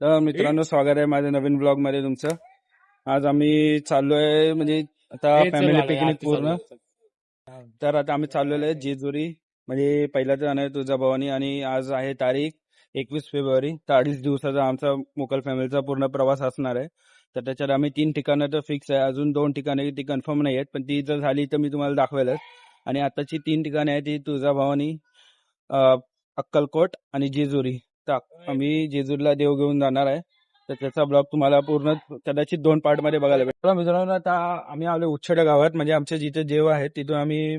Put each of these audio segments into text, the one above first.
तर मित्रांनो स्वागत आहे माझ्या नवीन ब्लॉगमध्ये तुमचं. आज आम्ही चाललोय म्हणजे आता फॅमिली पिकनिक पूर्ण. तर आता आम्ही चाललेलो आहे जेजुरी म्हणजे पहिल्याच जाणं आहे तुळजाभवानी आणि आज आहे तारीख एकवीस फेब्रुवारी. तर अडीच दिवसाचा आमचा मोकल फॅमिलीचा पूर्ण प्रवास असणार आहे. तर त्याच्यात आम्ही तीन ठिकाणं तर फिक्स आहे. अजून दोन ठिकाणे ती कन्फर्म नाही आहेत पण ती जर झाली तर मी तुम्हाला दाखवेलच. आणि आताची तीन ठिकाणे आहेत ती तुळजाभवानी अक्कलकोट आणि जेजुरी. टाक. आम्ही जेजूरला देव घेऊन जाणार आहे. तर त्याचा ब्लॉग तुम्हाला पूर्ण कदाचित दोन पार्टमध्ये बघायला भेटेल. मित्रांनो आता आम्ही आलो उच्छेड गावात. म्हणजे आमचे जिथे जेव आहे तिथून आम्ही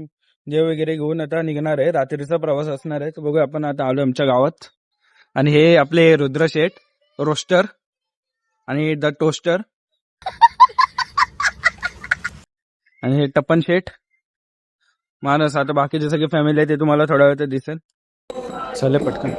जेव वगैरे घेऊन आता निघणार आहे. रात्रीचा प्रवास असणार आहे. तर आपण आता आलो आमच्या गावात. आणि हे आपले रुद्र शेठ रोस्टर आणि द टोस्टर. आणि हे टप्पन शेठ. मानस आता बाकीचे सगळे फॅमिली आहे ते तुम्हाला थोड्या वेळ दिसेल. चले पटकन.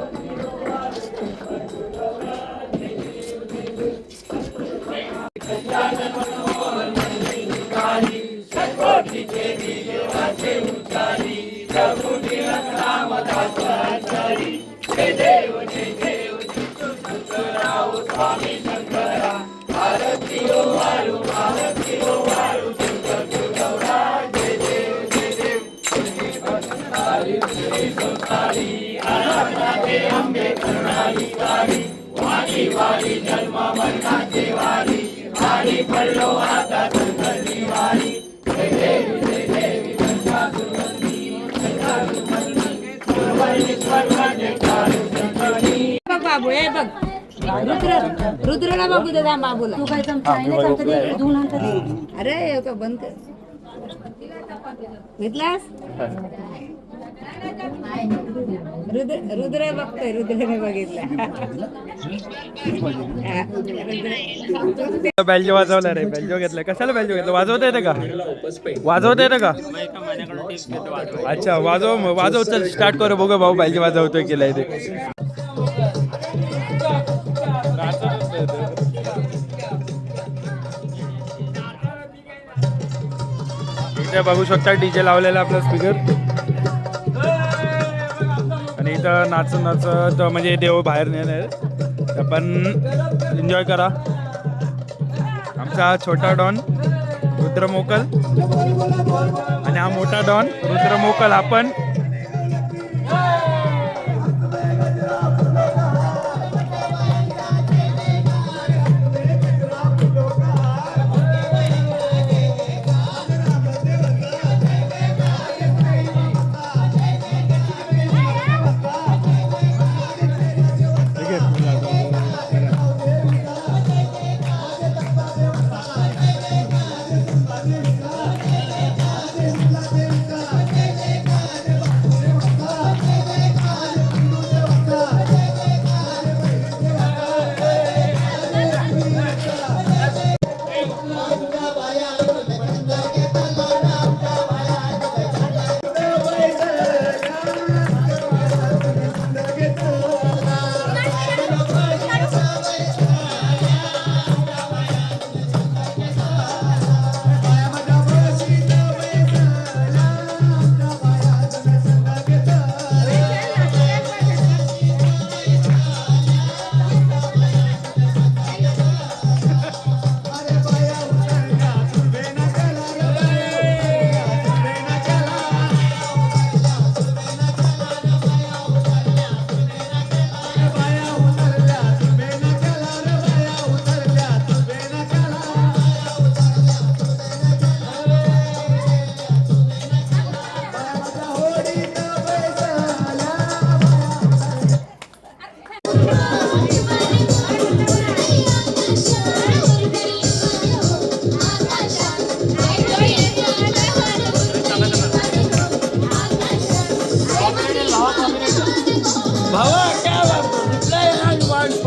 बघ. रुद्र रुद्रला बघू दे तू काय अरे बंद कर. घेतलास? रुद्र रुद्र बघतोय रुद्रने बघितला. बॅल्जो वाजवला रे बॅल्जो घेतलाय कशाला बॅल्जो घेतला? वाजवता येतं का? वाजवता येतं का? अच्छा वाजव मग वाजव चल स्टार्ट करू. बघू भाऊ बॅल्जो वाजवतोय केलाय ते. इथे बघू शकता डीजे लावलेला आपला स्पीकर आणि इथं नाच नाचत म्हणजे देव बाहेर नेणार आपण एन्जॉय करा. आमचा छोटा डॉन रुद्र मोकल आणि हा मोठा डॉन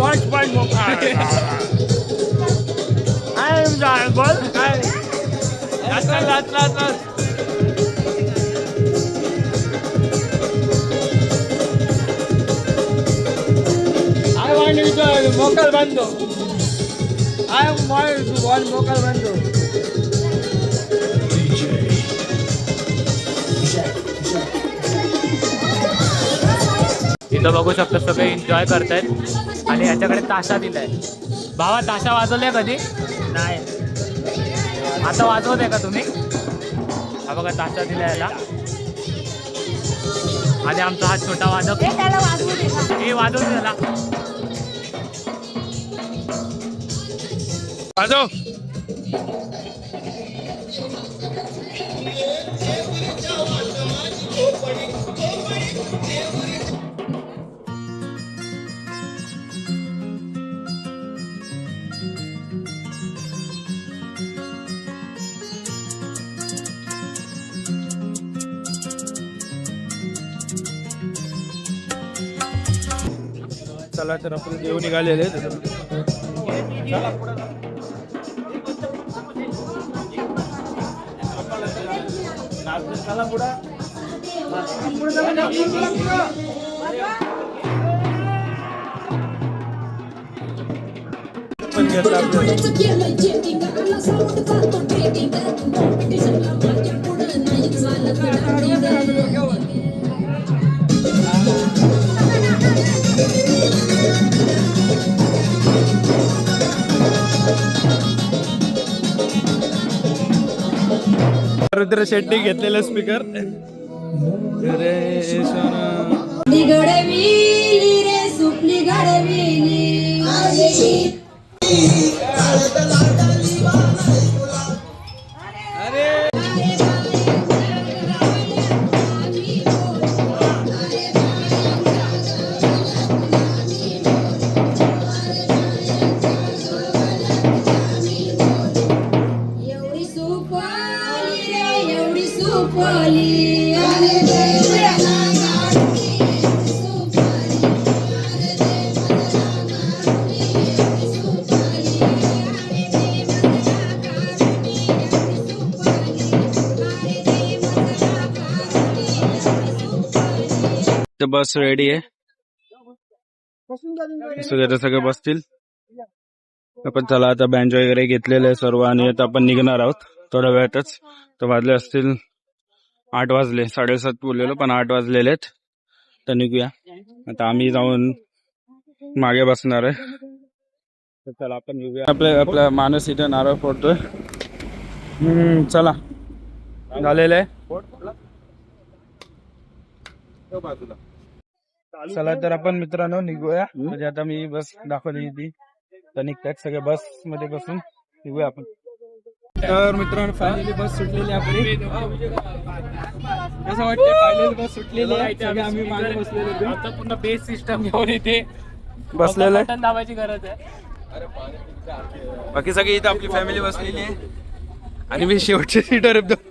पाँच पाँच मौका है आई एम जाइबल आसन आसन आसन आई वांट टू बी जाइबल मौका बंद हो I am want to be one मौका बंद हो बघू शकतात सगळे एन्जॉय करतायत. आणि याच्याकडे ताशा दिलाय. भावा ताशा वाजवलाय कधी? नाही. आता वाजवत आहे का तुम्ही? हा बघा ताशा दिलाय याला. आणि आमचा हा छोटा वादक. त्याला वाजवू? हे वाजवून त्याला. वाजव. चला तर आपण घेऊन निघालेले. पण रुद्र शेट्टी घेतलेलं स्पीकर घडविली रे सुपली घडविली तर बस रेडी आहे. सगळे सगळे बसतील. आपण चला आता बँच वगैरे घेतलेले आहे सर्व आणि आता आपण निघणार आहोत. थोड्या वेळातच. तर वाजले असतील आठ वाजले साडेसात बोललेलो पण आठ वाजलेले आहेत. तर निघूया. आता आम्ही जाऊन मागे बसणार आहे. तर चला आपण निघूया. आपल्या आपला माणूस इथे नारळ फोडतोय. हम्म, चला. झालेलं आहे. चला तर आपण मित्रांनो निघूया. म्हणजे आता मी बस दाखवली ती. तर निघतात सगळे बसमध्ये बसून. निघूया आपण. तर मित्रांनो फायनली बस सुटलेली आपली. कसं वाटतं फायनली बस सुटलेली आहे. सगळे आम्ही मागे बसलेलो होतो. आता पूर्ण बेस सिस्टम घेऊन इथे बसलेलं आहे. बटन दाबायची गरज आहे. बाकी सगळी इथं आपली फॅमिली बसलेली आहे. आणि मी शेवटचे सीटर एकदम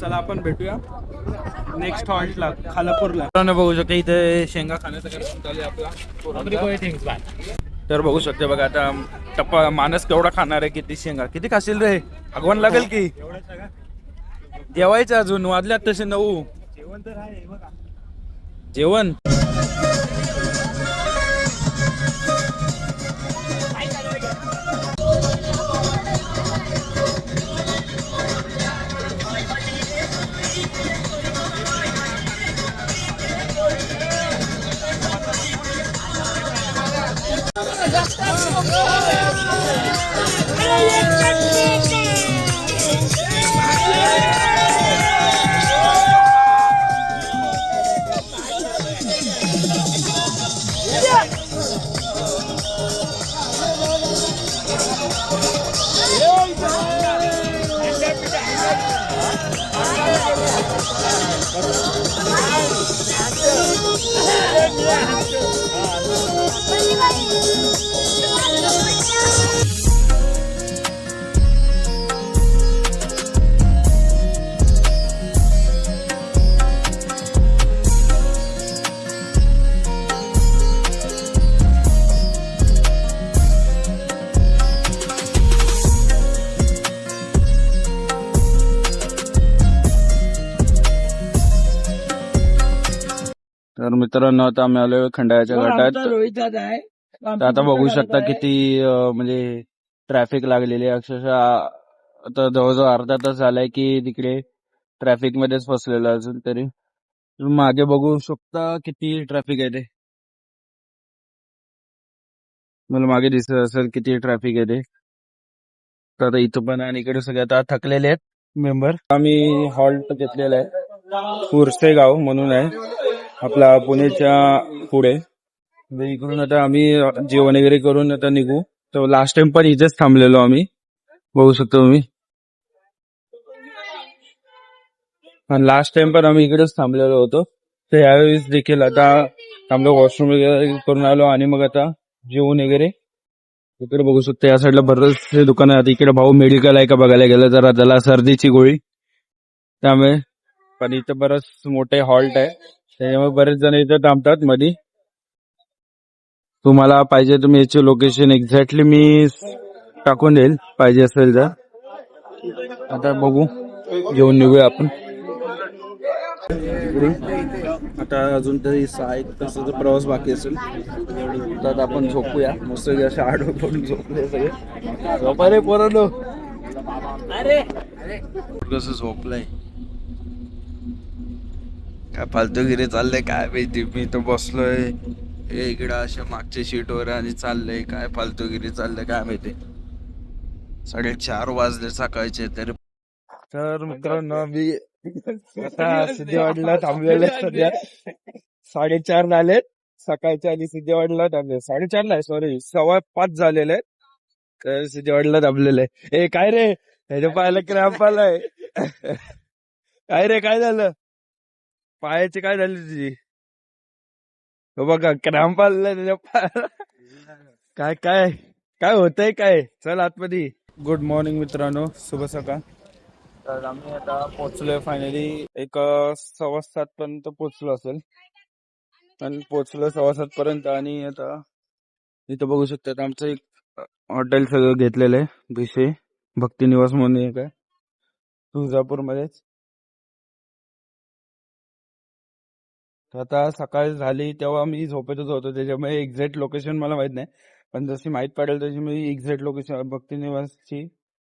चला आपण भेटूया. नेक्स्ट हॉल्टला खालापूरला. बघू शकता इथे शेंगा खाण्याचा आहे तर बघू शकते बघा आता टप्पा माणस केवढा खाणार आहे किती शेंगा. किती खाशील रे? भगवान लागेल की? जेवायचं अजून वाजल्यात तसे नऊ. जेवण तर मित्रांनो आता आम्ही आलोय खंडाळ्याच्या घाटात. रोहित दादा आहे. तर आता बघू शकता किती अं, म्हणजे ट्रॅफिक लागलेली आहे. अक्षरशः आता जवळजवळ अर्धा तास झालाय की तिकडे ट्रॅफिक मध्येच फसलेलो अजून तरी. तुम्ही मागे बघू शकता किती ट्रॅफिक आहे ते. मला मागे दिसत असेल किती ट्रॅफिक आहे ते. तर आता इथं पण आणि इकडे सगळे आता थकलेले आहेत मेंबर आम्ही हॉल्ट घेतलेला आहे. पुरसे गाव म्हणून आहे. आपला पुणेच्या पुढे. इकडून आता आम्ही जेवण वगैरे करून आता निघू. तर लास्ट टाइम पण इथेच थांबलेलो आम्ही. बघू शकतो तुम्ही. लास्ट टाइम पण आम्ही इकडेच थांबलेलो होतो. तर यावेळेस देखील आता थांबलो वॉशरूम वगैरे करून आलो आणि मग आता जेवण वगैरे. इकडे बघू शकतो या साईडला बरेचसे दुकान आहेत इकडे भाऊ मेडिकल आहे का बघायला गेलं जरा त्याला सर्दीची गोळी. त्यामुळे पण इथं बरंच मोठे हॉल्ट आहे. त्याच्यामुळे बरेच जण इथं थांबतात मध्ये तुम्हाला पाहिजे तुम्ही याचे लोकेशन एक्झॅक्टली मी टाकून देईल. पाहिजे असेल तर. आता बघू. घेऊन निघूया आपण. आता अजून तरी सहा एक तासाचा प्रवास बाकी असेल. तर आपण झोपूया. मस्त अशा आडवं पडून झोपले सगळे. झोपा रे पोरांनो. कसं झोपलंय? काय फालतूगिरी चाललंय काय माहिती? मी तर बसलोय. हे इकडं अशा मागच्या सीटवर आणि चाललंय काय फालतूगिरी चाललंय काय माहिती? साडेचार वाजले सकाळचे तरी तर मित्रांनो मी आता सिद्धेवाडीला थांबलेले सध्या. साडेचार झालेत. सकाळच्या आधी सिद्धेवाडीला थांबले. साडेचार नाही सॉरी सव्वा पाच झालेले आहेत. तर सिद्धेवाडीला थांबलेले आहे. ए काय रे? ह्याच्या पायाला क्रॅम्प आलाय काय रे काय झालं? पायाची काय झाली तुझी हो बघा क्रॅम्प आलेला त्याच्या पायाला. काय काय काय होतंय काय? चल आतमध्ये. गुड मॉर्निंग मित्रांनो शुभ सकाळ. तर आम्ही आता पोहोचलोय फायनली एक सव्वा सात पर्यंत पोहोचलो असेल. आणि पोहोचलो सव्वा सात पर्यंत आणि आता इथं बघू शकतात आमचं एक हॉटेल सगळं घेतलेलं आहे. भिसे भक्ती निवास म्हणून एक आहे. तुळजापूर मध्येच आता सकाळ झाली तेव्हा मी झोपेतच होतो. त्याच्यामुळे एक्झॅक्ट लोकेशन मला माहीत नाही. पण जशी माहीत पडेल तशी मी एक्झॅक्ट लोकेशन भक्ती निवासची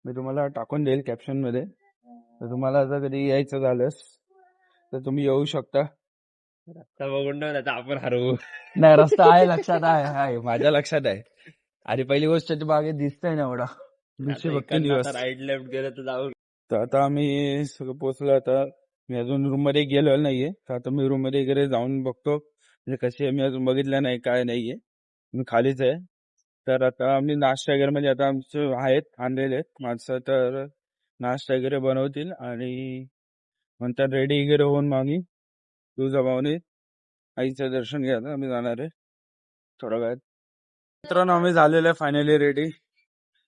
मी तुम्हाला टाकून देईल कॅप्शनमध्ये. तर तुम्हाला जर कधी यायचं झालंस तर तुम्ही येऊ शकता. बघून आपण हरवू नाही रस्ता आहे लक्षात आहे माझ्या लक्षात आहे. आणि पहिली गोष्ट ती मागे दिसतंय ना एवढा. भिसे भक्ती निवास राईट लेफ्ट गेलं तर जाऊ. तर आता आम्ही सगळं पोहोचलो आता. मी अजून रूममध्ये गेलो नाहीये. तर आता मी रूममध्ये वगैरे जाऊन बघतो. म्हणजे कशी आहे मी अजून बघितलं नाही काय नाहीये. मी खालीच आहे. तर आता आम्ही नाश्ता वगैरे म्हणजे आता आमचे आहेत आणलेले आहेत. माणसं तर नाश्ता वगैरे बनवतील आणि नंतर रेडी वगैरे होऊन मग आम्ही आईचं दर्शन घ्यायला आम्ही जाणार आहे. थोडा वेळात मित्रांनो आम्ही झालेलो आहे फायनली रेडी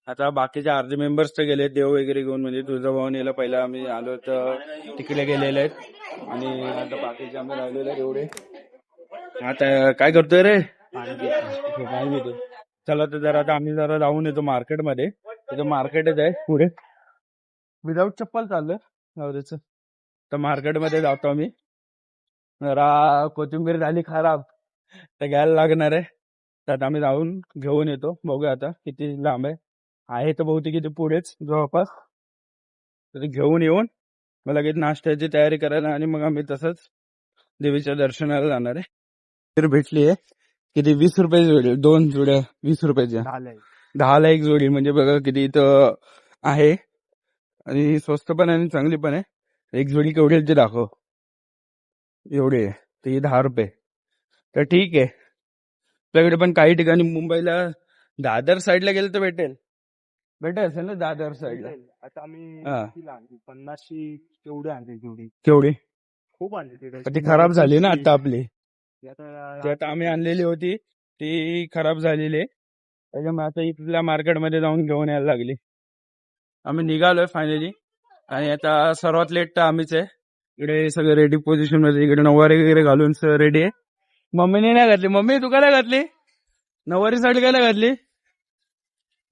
आता बाकीचे अर्धे मेंबर्स तर गेले देव वगैरे घेऊन म्हणजे तुळजाभवानीला पहिला आम्ही आलो तर तिकडे गेलेले आहेत. आणि आता बाकीचे आम्ही राहिलेले एवढे. आता काय करतोय रे? पाणी. चला तर जरा आता आम्ही जरा जाऊन येतो मार्केटमध्ये. तिथं मार्केटच आहे पुढे. विदाऊट चप्पल चाललं नवऱ्याचं तर मार्केटमध्ये जातो आम्ही. जरा कोथिंबीर झाली खराब तर घ्यायला लागणार आहे. तर आता आम्ही जाऊन घेऊन येतो. बघूया आता किती लांब आहे. आहे तर बहुतेक इथे पुढेच जवळपास. तर ते घेऊन येऊन मग लगेच नाश्त्याची तयारी करायला आणि मग आम्ही तसंच देवीच्या दर्शनाला जाणार आहे. तर भेटली आहे. किती वीस रुपये जोडी दोन जोड्या वीस रुपयाच्या. दहाला एक जोडी म्हणजे बघा किती इथं आहे. आणि स्वस्त पण आहे आणि चांगली पण आहे. एक जोडी केवढी ते दाखव. एवढी आहे. ही दहा रुपये. तर ठीक आहे. आपल्याकडे पण काही ठिकाणी मुंबईला दादर साईडला गेलं तर भेटेल. भेटेल असेल ना दादर साईडला? आता आम्ही हा. कितीला आणली? तेवढी आणली तेवढी केवढी? खूप आणली तिकडे. पण ती खराब झाली ना आता आपली. ती आता ती आता आम्ही आणलेली होती. ती खराब झालेली. आहे त्याच्यामुळे आता इथल्या मार्केटमध्ये जाऊन घेऊन यायला लागली. आम्ही निघालोय फायनली आणि आता सर्वात लेट तर आम्हीच आहे. इकडे सगळे रेडी पोझिशनमध्ये. इकडे नऊवारी वगैरे घालून रेडी आहे. मम्मीने नाही घातली. मम्मी तू काय नाही घातली? नऊवारी साडी काय नाही घातली?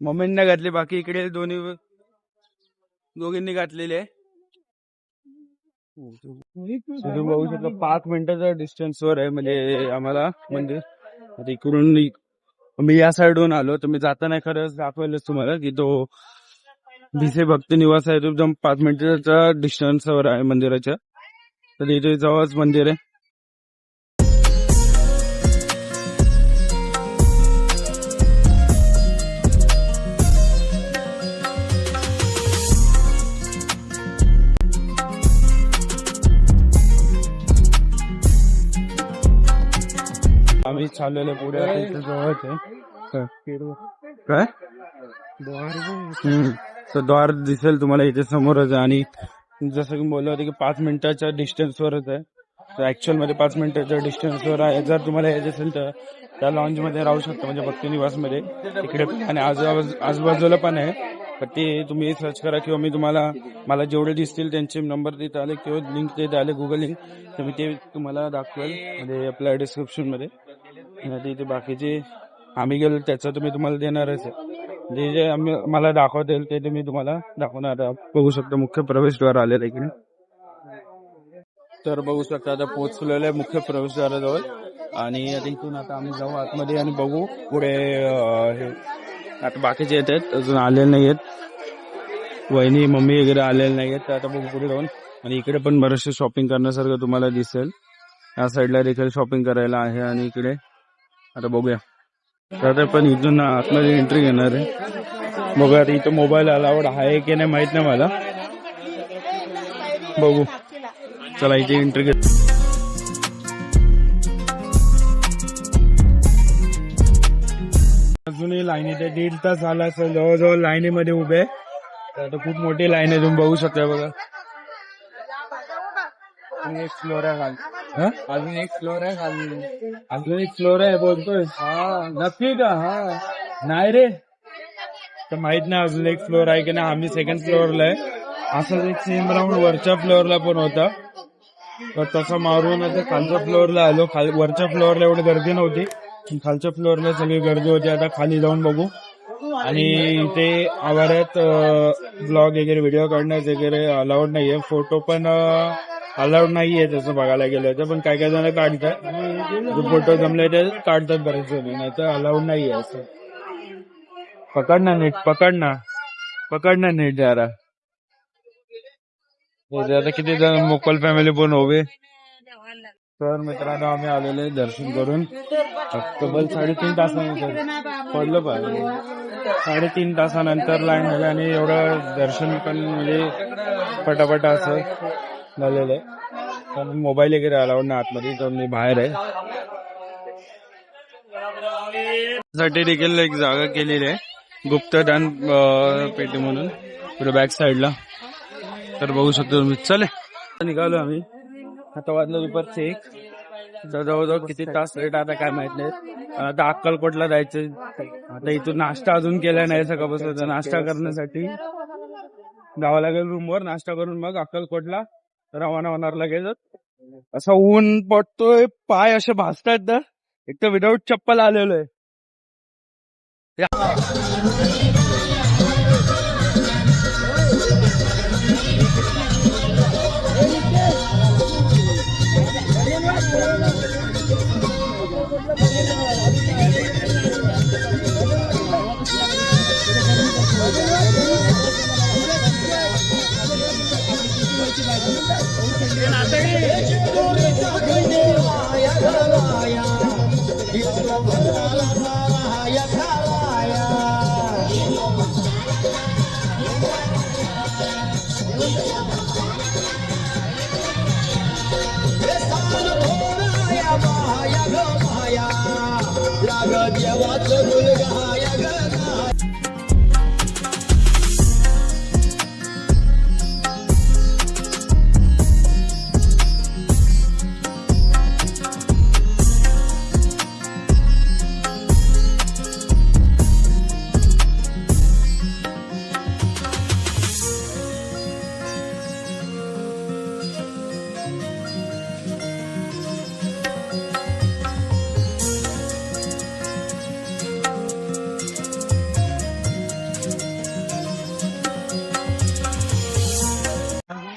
मम्मीने घातले घातली बाकी इकडे दोन्ही दोघींनी घातलेले. तुम्ही बघू शकता पाच मिनिटाच्या डिस्टन्स वर आहे म्हणजे आम्हाला मंदिर. इकडून मी या साईडहून आलो तर मी जाताना खरंच दाखवलंच तुम्हाला की तो भिसे भक्त निवास आहे तो एकदम पाच मिनिटाच्या डिस्टन्स वर आहे मंदिराच्या. तर इथे जवळच मंदिर आहे. चाललेलं आहे. पुढे जवळच आहे काय हम्म. तर द्वार दिसेल तुम्हाला इथे समोरच आहे. आणि जसं की बोललं होतं की पाच मिनिटाच्या डिस्टन्सवरच आहे. तर ऍक्च्युअलमध्ये पाच मिनिटाच्या डिस्टन्सवर आहे. जर तुम्हाला यायचं असेल तर त्या लॉन्च मध्ये राहू शकता. म्हणजे भक्ती निवासमध्ये तिकडे आणि आजूबाजू आजूबाजूला पण आहे. तर ते तुम्ही सर्च करा किंवा मी तुम्हाला मला जेवढे दिसतील त्यांचे नंबर तिथे आले किंवा लिंक तिथे आले गुगल लिंक तर मी ते तुम्हाला दाखवेल. म्हणजे आपल्या डिस्क्रिप्शन मध्ये ते बाकीचे आम्ही गेलो त्याचं तुम्ही तुम्हाला देणारच आहे. जे जे आम्ही मला दाखवतील ते तुम्ही मी तुम्हाला दाखवणार बघू शकता मुख्य प्रवेशद्वार आलेलं आहे इकडे तर बघू शकता आता पोहोचलेलं आहे मुख्य प्रवेशद्वाराजवळ. आणि आता इथून आता आम्ही जाऊ आतमध्ये आणि बघू पुढे हे आता बाकीचे येत आहेत अजून आलेले नाही आहेत. वहिनी मम्मी वगैरे आलेले नाही आहेत तर आता बघू पुढे जाऊन. आणि इकडे पण बरेचसे शॉपिंग करण्यासारखं तुम्हाला दिसेल. या साईडला देखील शॉपिंग करायला आहे आणि इकडे आता बघूया. तर आता पण इथून आतमध्ये एंट्री घेणार आहे. बघूया आता इथं मोबाईल अलाउड आहे की नाही माहीत नाही मला. बघू. चला इथे एंट्री घेत अजूनही लाईन येते दीड तास झाला असेल. जवळजवळ लाईनीमध्ये उभे आहे. तर आता खूप मोठी लाईन आहे तुम्ही बघू शकता बघा. एक फ्लोर आहे अजून एक फ्लोर आहे खाली अजून एक फ्लोर आहे बोलतोय हा नक्की का हा नाही रे तर माहीत नाही अजून एक फ्लोर आहे की नाही आम्ही सेकंड फ्लोअरला आहे असंच एक सेम राऊंड वरच्या फ्लोअरला पण होता तर तसं मारून आता खालच्या फ्लोअरला आलो खाल वरच्या फ्लोअरला एवढी गर्दी नव्हती पण खालच्या फ्लोअरला सगळी गर्दी होती आता खाली जाऊन बघू आणि इथे आवारात ब्लॉग वगैरे व्हिडिओ काढण्यास वगैरे अलाउड नाहीये फोटो पण अलाउड नाहीये तसं बघायला गेलं तर पण काय काय जण काढतात. फोटो जमले ते काढतात बरेच जण नाही तर अलाउड नाहीये असं. पकड ना नीट पकड ना. पकड ना नीट जरा. इथे आता किती जण मोकल फॅमिली पण उभे. तर मित्रांनो आम्ही आलेले दर्शन करून. तब्बल साडेतीन तासानंतर. पडलं पाहिजे साडेतीन तासानंतर लाईन झाली आणि एवढं दर्शन पण म्हणजे पटापटा असं. झालेलं आहे. मोबाईल वगैरे अलाउड नाही आतमध्ये तर मी बाहेर आहे. साठी देखील एक जागा केलेली आहे. गुप्तदान पेटी म्हणून. पुढे बॅक साईडला तर बघू शकतो तुम्ही. चले. निघालो आम्ही. आता वाजलं दुपारचे एक. जवळजवळ किती तास लेट आता काय माहीत नाही. आता अक्कलकोटला जायचं आता इथून नाश्ता अजून केला नाही सकाळपासून. तर नाश्ता करण्यासाठी. जावं लागेल रूमवर नाश्ता करून मग अक्कलकोटला. रवाना होणार लगेच असं ऊन पडतोय पाय असे भासतायत ना. एक तर विदाऊट चप्पल आलेलो आहे.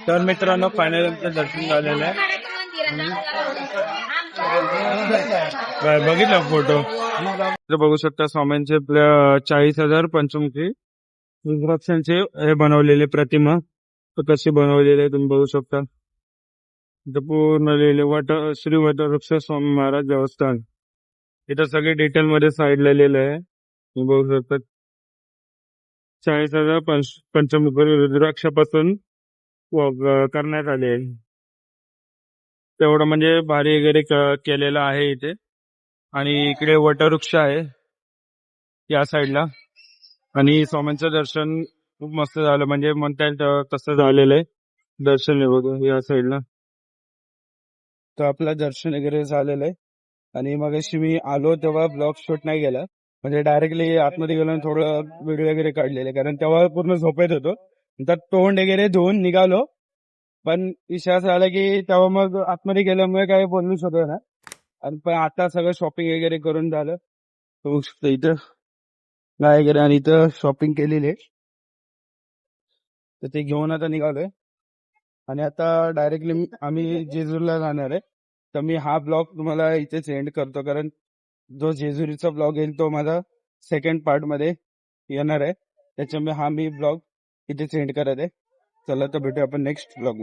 तर मित्रांनो फायनल दर्शन झालेलं आहे. बघितला बघितलं फोटो बघू शकता स्वामींचे चाळीस हजार पंचमुखी. रुद्राक्षांचे हे बनवलेले प्रतिमा. कशी बनवलेले आहे तुम्ही बघू शकता. पूर्ण लिहिले वट श्री वटवृक्ष स्वामी महाराज देवस्थान. इथं सगळे डिटेल मध्ये साईडला लिहिलं आहे. तुम्ही बघू शकता. चाळीस हजार पंच पंचमुखी रुद्राक्षापासून करण्यात आले आहे. तेवढं म्हणजे भारी वगैरे केलेलं आहे इथे. आणि इकडे वटवृक्ष आहे या साईडला. आणि स्वामींचं दर्शन खूप मस्त झालं. म्हणजे म्हणता येईल तसं झालेलं आहे. दर्शन बघ या साईडला. तर आपलं दर्शन वगैरे झालेलं आहे. आणि मग मी आलो तेव्हा ब्लॉग शूट नाही गेला म्हणजे डायरेक्टली आतमध्ये गेलो थोडं व्हिडिओ वगैरे काढलेले. कारण तेव्हा पूर्ण झोपेत होतो. नंतर तोंड वगैरे धुवून निघालो. पण विश्वास झाला की तेव्हा मग आतमध्ये गेल्यामुळे काही बोलू शकलो ना आणि पण आता सगळं शॉपिंग वगैरे करून झालं. बघू शकतो इथं गाय वगैरे आणि इथं शॉपिंग केलेली. आहे तर ते घेऊन आता निघालोय. आणि आता डायरेक्टली आम्ही जेजूरला जाणार आहे. तर मी हा ब्लॉग तुम्हाला इथे सेंड करतो. कारण जो जेजुरीचा ब्लॉग येईल तो माझा सेकंड पार्टमध्ये येणार आहे. त्याच्यामुळे हा मी ब्लॉग इथे सेंड करत आहे चला तर भेटू आपण नेक्स्ट ब्लॉग